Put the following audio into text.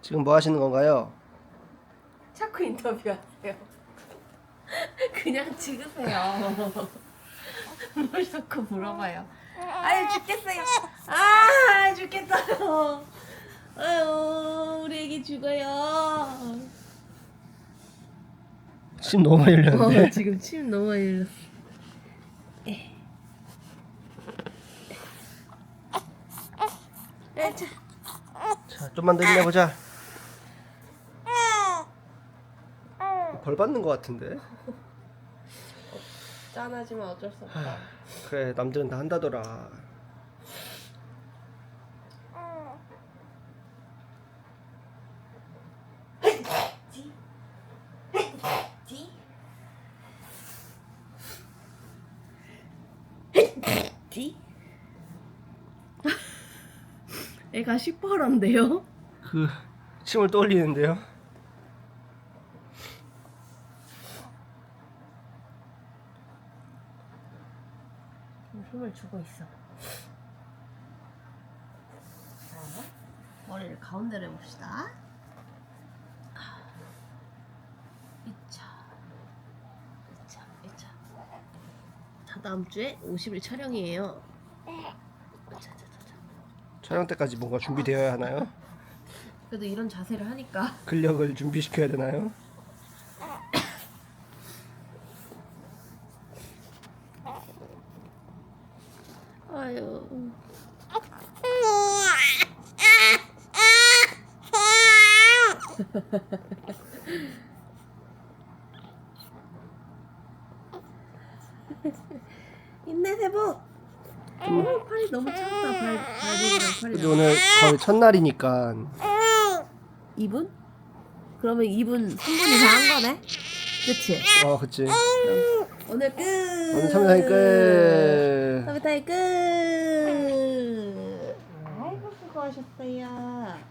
지금 뭐 하시는 건가요? 자꾸 인터뷰하세요. 그냥 찍으세요. 뭘 자꾸 물어봐요. 아유 죽겠어요. 아 죽겠어요. 아유 우리 애기 죽어요. 침 너무 많이 흘렸는데. 어, 지금 침 너무 많이 흘렸어. 에, 자, 자, 좀만 더 힘내보자. 벌 받는 것 같은데. 짠하지만 어쩔 수 없다. 그래 남들은 다 한다더라. 애가 시퍼런데요? 그 침을 또 흘리는데요. 힘을 주고 있어. 자, 머리를 가운데로 해봅시다. 이차, 이차, 이차. 자, 다음 주에 50일 촬영이에요. 자, 자, 자, 자. 촬영 때까지 뭔가 준비되어야 하나요? 그래도 이런 자세를 하니까 근력을 준비시켜야 되나요? 아유. 힘내세보. 어, 팔이 너무 차갑다. 발 발이랑 팔이. 근데 오늘 거의 첫날이니까 2분? 그러면 2분 3분 이상 한 거네. 그치? 어 그치 오늘 끝. 오늘 참여하기 끝 서비타임 끝. 수고하셨어요.